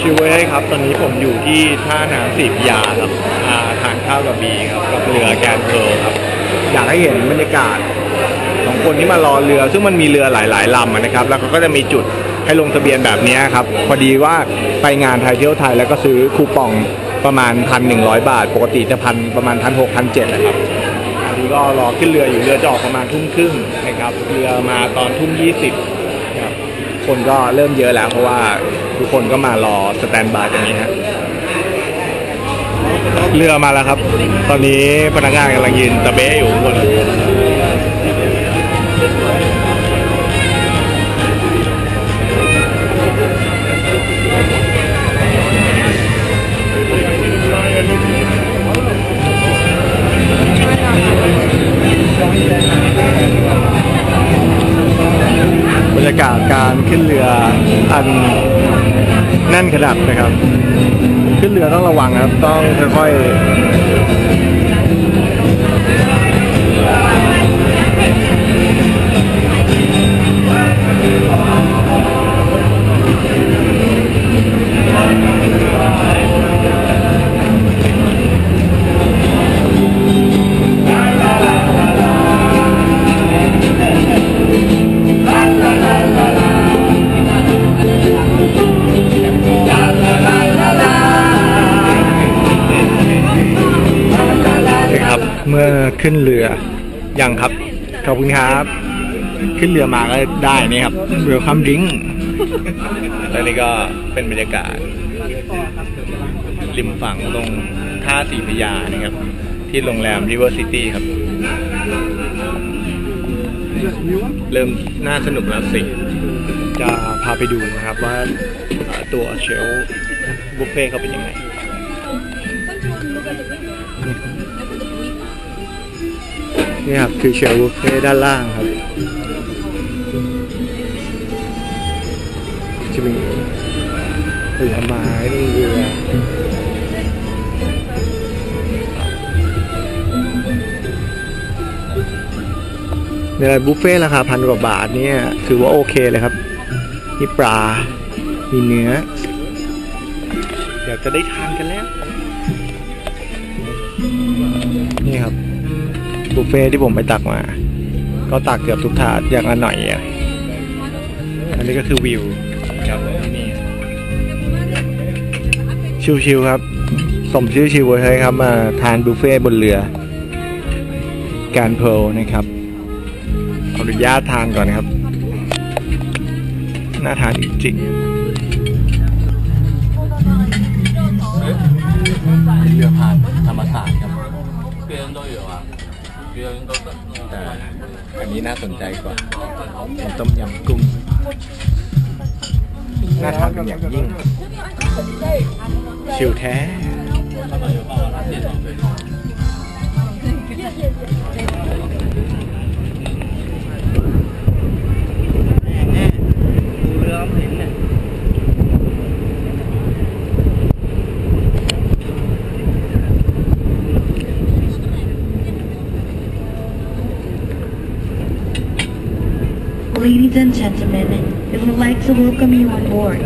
ชิวเว้ยครับ ตอนนี้ผมอยู่ที่ท่าน้ำสีพระยาครับอ่าทานข้าวกับบีครับกับเรือแกนเพร์ลครับ อยากให้เห็นบรรยากาศของคนที่มารอเรือ ซึ่งมันมีเรือหลาย ๆลำอะนะครับ แล้วเขาก็จะมีจุดให้ลงทะเบียนแบบนี้ครับ พอดีว่าไปงานไทยเที่ยวไทยแล้วก็ซื้อคูปองประมาณ1,100บาท ปกติจะพันประมาณ1 6 0 0 1,700นะครับอันนี้ก็รอขึ้นเรืออยู่เรือจะออกประมาณทุ่มครึ่งนะครับ เรือมาตอนทุ่มยี่สิบครับคนก็เริ่มเยอะแล้วเพราะว่า ทุกคนก็มารอสแตนบายตรงนี้ฮะเรือมาแล้วครับ ตอนนี้พนักงานกำลังยืนตะเบ้อยู่ข้างบน รยากาศการขึ้นเรืออันแน่นขนาดนะครับ ขึ้นเรือต้องระวังครับ ต้องค่อยๆ ขึ้นเรือยังครับ ขอบคุณครับ ขึ้นเรือมาก็ได้นี่ครับเรือความดิ้งแล้วนี่ก็เป็นบรรยากาศ ริมฝั่งตรงท่าสีพยานะครับ ที่โรงแรม River City ครับ เริ่มน่าสนุกแล้วสิ จะพาไปดูนะครับว่าตัวเชลฟ์บุฟเฟ่ต์เขาเป็นยังไง นี่ครับคือเชลบุฟเฟ่ด้านล่างครับจะมีผลไม้มีเรือในรบุฟเฟ่ราคาพันกว่าบาทเนี่ยถือว่าโอเคเลยครับ มีปลา มีเนื้ออยากจะได้ทานกันแล้ว นี่ครับ บุฟเฟ่ที่ผมไปตักมา ก็ตักเกือบทุกถาดอย่างละหน่อยอะอันนี้ก็คือวิวครับนี่ชิวๆครับสมชื่อชิวเลยครับมาทานบุฟเฟ่บนเรือ การเพลนะครับขออนุญาตทานก่อนนะครับ น่าทานจริงเรือผ่านธรรมศาสตร์ครับเปลี่ยนตัวอยู่อะ แต่อันนี้น่าสนใจกว่าเป็นต้มยำกุ้งน่าทานเป็นอย่างยิ่ง ชิวแท้ Ladies and gentlemen, we would like to welcome you on board.